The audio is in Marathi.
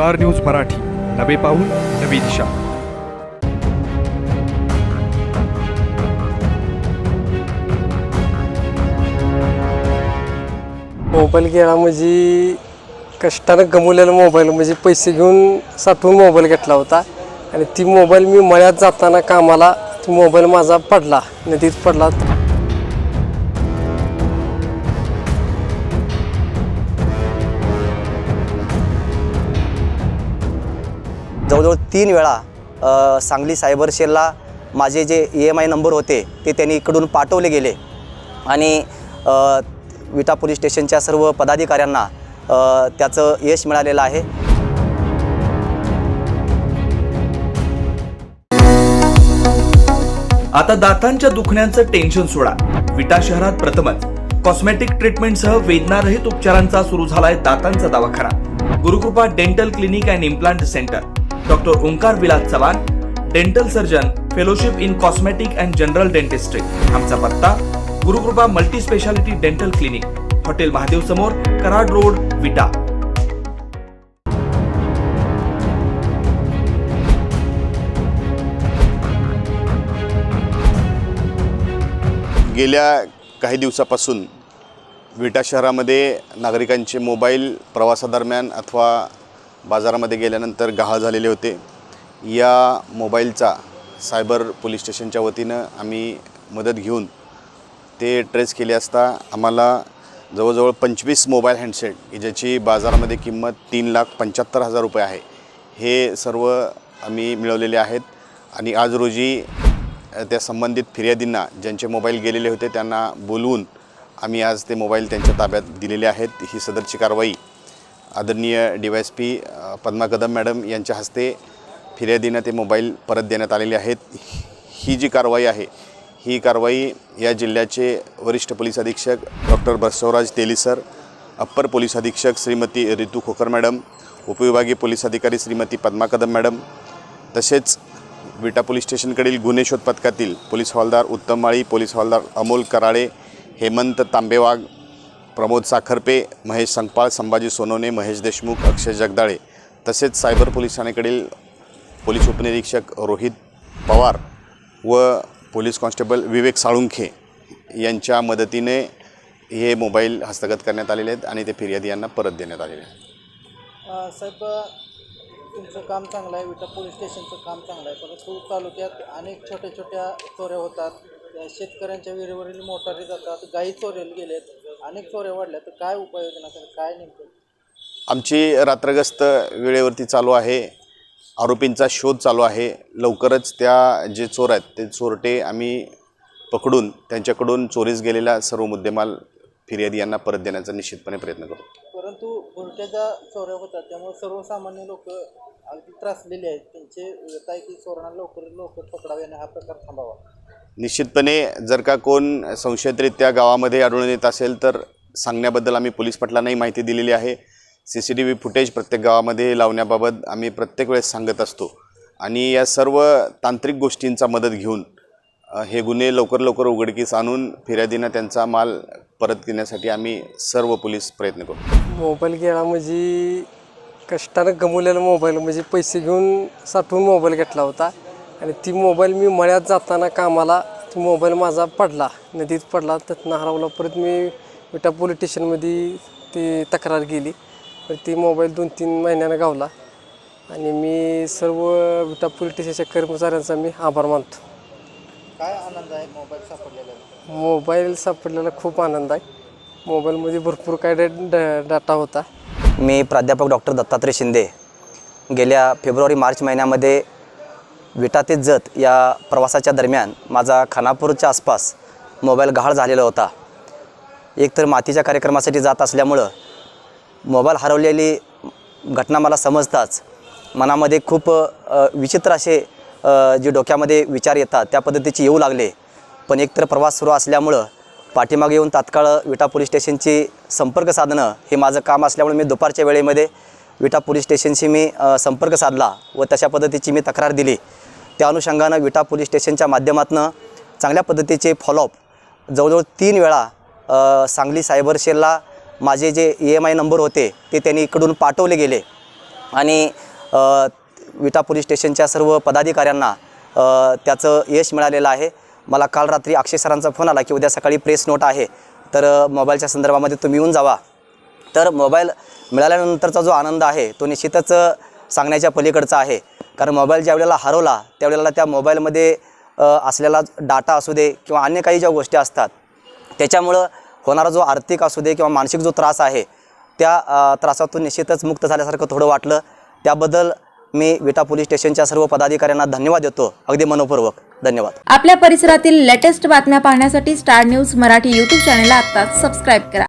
Star news Marathi. नवे पाऊल नवी दिशा. मोबाईल गेला म्हणजे कष्टानं गमवलेला मोबाईल म्हणजे पैसे घेऊन साठवून मोबाईल घेतला होता. आणि ती मोबाईल मी मळ्यात जाताना कामाला ती मोबाईल माझा पडला नदीत पडला. जवळजवळ तीन वेळा सांगली सायबर सेलला माझे जे ई एम आय नंबर होते ते त्यांनी इकडून पाठवले गेले. आणि विटा पोलीस स्टेशनच्या सर्व पदाधिकाऱ्यांना त्याचं यश मिळालेलं आहे. आता दातांच्या दुखण्याचं टेन्शन सोडा. विटा शहरात प्रथमच. कॉस्मेटिक ट्रीटमेंटसह वेदनारहित उपचारांचा सुरू झालाय दातांचा दवाखाना. Gurukrupa dental clinic and implant centre doctor Omkar Vilas Chavan dental surgeon fellowship in cosmetic and general dentistry आमचा पत्ता Gurukrupa multi speciality dental clinic hotel Mahadev समोर कराड रोड विटा. गेल्या काही दिवसापासून विटा शहरामध्ये नागरिकांचे मोबाईल प्रवासादरम्यान अथवा बाजारामध्ये गेल्यानंतर गहाळ झालेले होते. या मोबाईलचा सायबर पोलीस स्टेशनच्या वतीनं आम्ही मदत घेऊन ते ट्रेस केले असता आम्हाला जवळजवळ पंचवीस मोबाईल हँडसेट की ज्याची बाजारामध्ये किंमत तीन लाख पंच्याहत्तर हजार रुपये आहे हे सर्व आम्ही मिळवलेले आहेत. आणि आज रोजी त्या संबंधित फिर्यादींना ज्यांचे मोबाईल गेलेले होते त्यांना बोलवून आम्ही आज ते मोबाईल त्यांच्या ताब्यात दिलेले आहेत. ही सदरची कारवाई आदरणीय D Y S P Padma Kadam madam यांच्या हस्ते फिर्यादीनं ते मोबाईल परत देण्यात आलेले आहेत. ही जी कारवाई आहे ही कारवाई या जिल्ह्याचे वरिष्ठ पोलीस अधीक्षक doctor Basavaraj Teli sir upper police अधीक्षक श्रीमती रितू खोकर मॅडम उपविभागीय पोलीस अधिकारी श्रीमती पद्मा कदम मॅडम तसेच विटा पोलीस स्टेशनकडील गुन्हे शोध पथकातील पोलीस हवालदार उत्तम माळी पोलीस हवालदार अमोल कराळे हेमंत तांबेवाग प्रमोद साखरपे महेश संकपाळ संभाजी सोनवणे महेश देशमुख अक्षय जगदाळे तसेच सायबर पोलीस ठाणेकडील पोलीस उपनिरीक्षक रोहित पवार व पोलीस कॉन्स्टेबल विवेक साळुंखे यांच्या मदतीने हे मोबाईल हस्तगत करण्यात आलेले आहेत आणि ते फिर्यादी यांना परत देण्यात आलेले आहेत. साहेब तुमचं काम चांगलं आहे विटा पोलीस स्टेशनचं काम चांगलं आहे. परंतु तालुक्यात अनेक छोट्या छोट्या चोऱ्या होतात. शेतकऱ्यांच्या विहिरीवरील मोटारी जातात गायी चोरेल गेलेत. अनेक चोऱ्या वाढल्या तर काय उपाययोजना करा काय नेमकं? आमची रात्रगस्त वेळेवरती चालू आहे. आरोपींचा शोध चालू आहे. लवकरच त्या जे चोर आहेत ते चोरटे आम्ही पकडून त्यांच्याकडून चोरीस गेलेला सर्व मुद्देमाल फिर्यादी यांना परत देण्याचा निश्चितपणे प्रयत्न करू. परंतु भुरट्याच्या चोऱ्या होतात त्यामुळे सर्वसामान्य लोक अगदी त्रासलेले आहेत. त्यांचे आहे की चोरांना लवकर लवकर पकडावे आणि हा प्रकार थांबावा. निश्चितपणे जर का कोण संशयितरित्या गावामध्ये आढळून येत असेल तर सांगण्याबद्दल आम्ही पोलीस पटलांनाही माहिती दिलेली आहे. C C T V footage प्रत्येक गावामध्ये लावण्याबाबत आम्ही प्रत्येक वेळेस सांगत असतो. आणि या सर्व तांत्रिक गोष्टींचा मदत घेऊन हे गुन्हे लवकर लवकर उघडकीस आणून फिर्यादीनं त्यांचा माल परत घेण्यासाठी आम्ही सर्व पोलीस प्रयत्न करू. मोबाईल गेला म्हणजे कष्टानं गमवलेला मोबाईल म्हणजे पैसे घेऊन साठवून मोबाईल घेतला होता. आणि ती मोबाईल मी मळ्यात जाताना कामाला ती मोबाईल माझा पडला नदीत पडला त्यातनं हरवला. परत मी विटा पोलीस स्टेशनमध्ये ती तक्रार केली तर ती मोबाईल दोन तीन महिन्यानं गावला. आणि मी सर्व विटा पोलीस स्टेशनच्या कर्मचाऱ्यांचा मी आभार मानतो. काय आनंद आहे मोबाईल सापडलेला? मोबाईल सापडलेला खूप आनंद आहे. मोबाईलमध्ये भरपूर काय डा डा- डाटा होता. मी प्राध्यापक डॉक्टर दत्तात्रय शिंदे. गेल्या फेब्रुवारी मार्च महिन्यामध्ये विटा ते जत या प्रवासाच्या दरम्यान माझा खानापूरच्या आसपास मोबाईल गहाळ झालेला होता. एकतर मातीच्या कार्यक्रमासाठी जात असल्यामुळं मोबाईल हरवलेली घटना मला समजताच मनामध्ये खूप विचित्र असे जे डोक्यामध्ये विचार येतात त्या पद्धतीचे येऊ लागले. पण एकतर प्रवास सुरू असल्यामुळं पाठीमागे येऊन तात्काळ विटा पोलीस स्टेशनची संपर्क साधणं हे माझं काम असल्यामुळे मी दुपारच्या वेळेमध्ये विटा पोलीस स्टेशनशी मी संपर्क साधला व तशा पद्धतीची मी तक्रार दिली. त्या अनुषंगानं विटा पोलीस स्टेशनच्या माध्यमातून चांगल्या पद्धतीचे फॉलोअप जवळजवळ तीन वेळा सांगली सायबर सेलला माझे जे ई एम आय नंबर होते ते त्यांनी इकडून पाठवले गेले. आणि विटा पोलीस स्टेशनच्या सर्व पदाधिकाऱ्यांना त्याचं यश मिळालेलं आहे. मला काल रात्री अक्षय सरांचा फोन आला की उद्या सकाळी प्रेस नोट आहे. तर मोबाईलच्या संदर्भामध्ये तुम्ही येऊन जावा. तर मोबाईल मिळाल्यानंतरचा जो आनंद आहे तो निश्चितच सांगण्याच्या पलीकडचा आहे. कारण मोबाईल ज्या वेळेला हरवला त्यावेळेला त्या मोबाईलमध्ये असलेला डाटा असू दे किंवा अन्य काही ज्या गोष्टी असतात त्याच्यामुळं होणारा जो आर्थिक असू दे किंवा मानसिक जो त्रास आहे त्या त्रासातून निश्चितच मुक्त झाल्यासारखं थोडं वाटलं. त्याबद्दल मी विटा पोलीस स्टेशनच्या सर्व पदाधिकाऱ्यांना धन्यवाद देतो. अगदी मनपूर्वक. धन्यवाद. आपल्या परिसरातील लेटेस्ट बातम्या पाहण्यासाठी स्टार न्यूज मराठी यूट्यूब चॅनलला आत्ताच सबस्क्राईब करा.